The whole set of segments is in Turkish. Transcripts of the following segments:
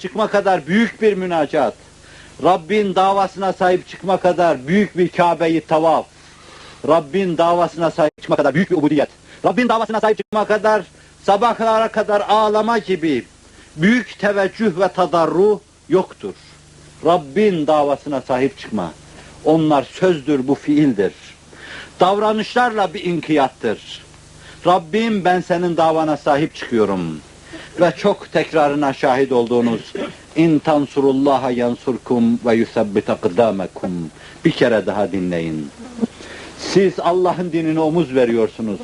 çıkma kadar büyük bir münacat. Rabbin davasına sahip çıkma kadar büyük bir Kabe'yi tavaf. Rabbin davasına sahip çıkma kadar büyük bir ubudiyet. Rabbin davasına sahip çıkma kadar sabahlara kadar ağlama gibi büyük teveccüh ve tadarru yoktur. Rabbin davasına sahip çıkma. Onlar sözdür, bu fiildir. Davranışlarla bir inkiyattır. Rabbim ben senin davana sahip çıkıyorum. Ve çok tekrarına şahit olduğunuz in tansurullaha yansurkum ve yusabbit akdamekum. Bir kere daha dinleyin. Siz Allah'ın dinine omuz veriyorsunuz.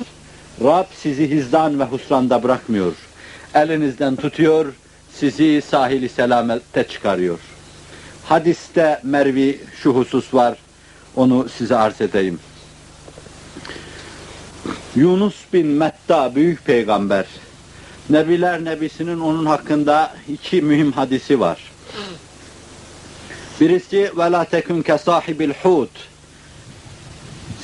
Rab sizi hizdan ve husranda bırakmıyor. Elinizden tutuyor, sizi sahili selamette çıkarıyor. Hadiste Mervi şu husus var, onu size arz edeyim. Yunus bin Metta büyük peygamber. Nebiler Nebisi'nin onun hakkında iki mühim hadisi var. Birisi tekun ke sahibil hut.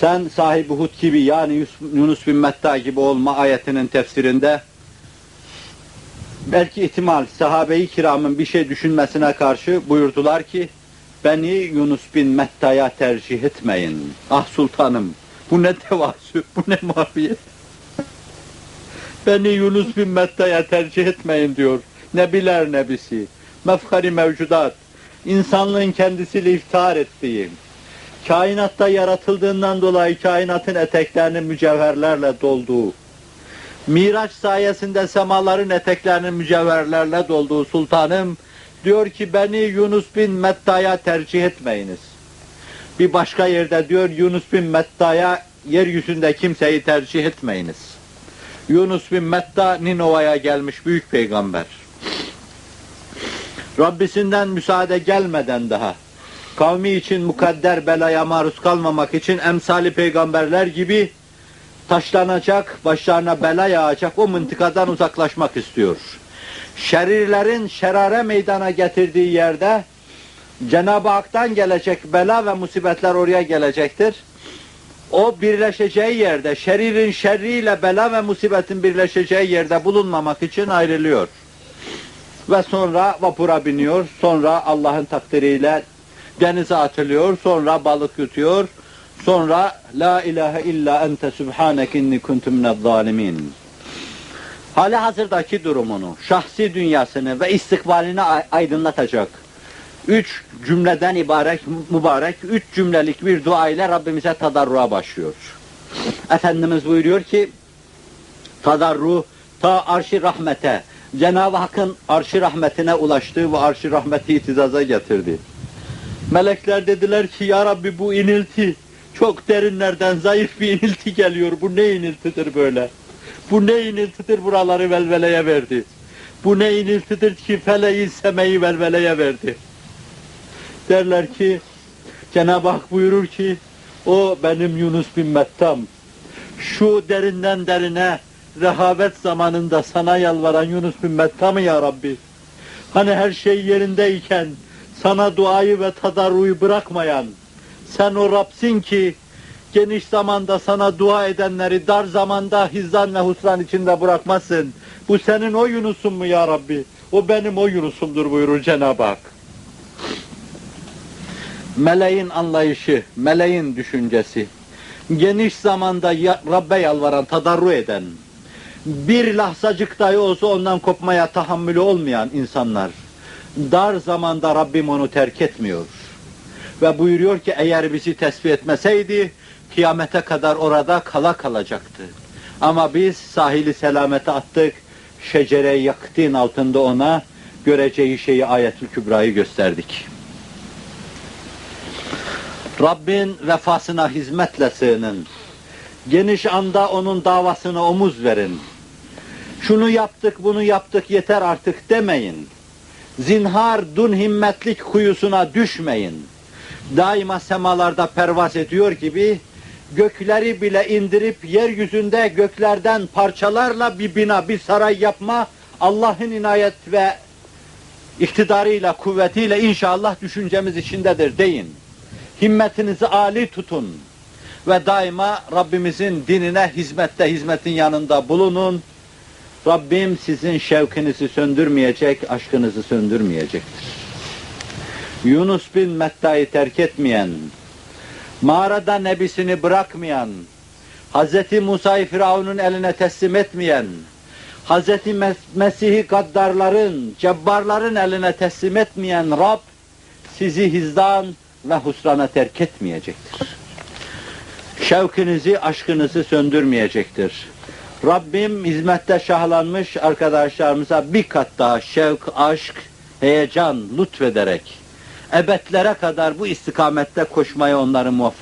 Sen sahibi hut gibi yani Yunus bin Metta gibi olma ayetinin tefsirinde belki ihtimal sahabe-i kiramın bir şey düşünmesine karşı buyurdular ki beni Yunus bin Metta'ya tercih etmeyin. Ah sultanım bu ne tevazü, bu ne mafiyet. Beni Yunus bin Metta'ya tercih etmeyin diyor. Nebiler nebisi, mefhari mevcudat, insanlığın kendisiyle iftihar ettiği, kainatta yaratıldığından dolayı kainatın eteklerini mücevherlerle dolduğu, Miraç sayesinde semaların eteklerinin mücevherlerle dolduğu sultanım, diyor ki beni Yunus bin Metta'ya tercih etmeyiniz. Bir başka yerde diyor Yunus bin Metta'ya yeryüzünde kimseyi tercih etmeyiniz. Yunus bin Metta Ninova'ya gelmiş büyük peygamber. Rabbisinden müsaade gelmeden daha kavmi için mukadder belaya maruz kalmamak için emsali peygamberler gibi taşlanacak, başlarına bela yağacak o mıntıkadan uzaklaşmak istiyor. Şerirlerin şerare meydana getirdiği yerde Cenab-ı Hak'tan gelecek bela ve musibetler oraya gelecektir. O birleşeceği yerde, şeririn şerriyle bela ve musibetin birleşeceği yerde bulunmamak için ayrılıyor. Ve sonra vapura biniyor, sonra Allah'ın takdiriyle denize atılıyor, sonra balık yutuyor, sonra La ilahe illa ente subhaneke inni kuntum minezzalimin. Hali hazırdaki durumunu, şahsi dünyasını ve istikbalini aydınlatacak üç cümleden ibaret mübarek üç cümlelik bir dua ile Rabbimize tadarruğa başlıyor. Efendimiz buyuruyor ki tadarru ta arşi rahmete Cenab-ı Hakk'ın arşi rahmetine ulaştı ve arşi rahmeti itizaza getirdi. Melekler dediler ki ya Rabbi bu inilti çok derinlerden zayıf bir inilti geliyor. Bu ne iniltidir böyle? Bu ne iniltidir buraları velveleye verdi? Bu ne iniltidir ki feleği semeyi velveleye verdi? Derler ki Cenab-ı Hak buyurur ki o benim Yunus bin Mettam. Şu derinden derine rehavet zamanında sana yalvaran Yunus bin Mettam'ı ya Rabbi. Hani her şey yerindeyken sana duayı ve tadarruyu bırakmayan sen o Rabsin ki geniş zamanda sana dua edenleri dar zamanda hizan ve husran içinde bırakmasın. Bu senin o Yunus'un mu ya Rabbi? O benim o Yunus'umdur buyurur Cenab-ı Hak meleğin anlayışı, meleğin düşüncesi, geniş zamanda Rabbe yalvaran, tadarru eden, bir lahzacık dahi olsa ondan kopmaya tahammülü olmayan insanlar, dar zamanda Rabbim onu terk etmiyor. Ve buyuruyor ki eğer bizi tesbih etmeseydi, kıyamete kadar orada kala kalacaktı. Ama biz sahili selamete attık, şecere yaktin altında ona göreceği şeyi ayetül kübrayı gösterdik. Rabbin vefasına hizmetle sığının. Geniş anda onun davasına omuz verin. Şunu yaptık, bunu yaptık, yeter artık demeyin. Zinhar dun himmetlik kuyusuna düşmeyin. Daima semalarda pervaz ediyor gibi gökleri bile indirip yeryüzünde göklerden parçalarla bir bina, bir saray yapma Allah'ın inayet ve iktidarıyla, kuvvetiyle inşallah düşüncemiz içindedir deyin himmetinizi âli tutun ve daima Rabbimizin dinine hizmette, hizmetin yanında bulunun. Rabbim sizin şevkinizi söndürmeyecek, aşkınızı söndürmeyecektir. Yunus bin Metta'yı terk etmeyen, mağarada nebisini bırakmayan, Hz. Musa'yı Firavun'un eline teslim etmeyen, Hz. Mes- Mesih'i gaddarların, cebbarların eline teslim etmeyen Rab, sizi hizdan ve husrana terk etmeyecektir. Şevkinizi, aşkınızı söndürmeyecektir. Rabbim hizmette şahlanmış arkadaşlarımıza bir kat daha şevk, aşk, heyecan lütfederek ebedlere kadar bu istikamette koşmaya onları muvaffak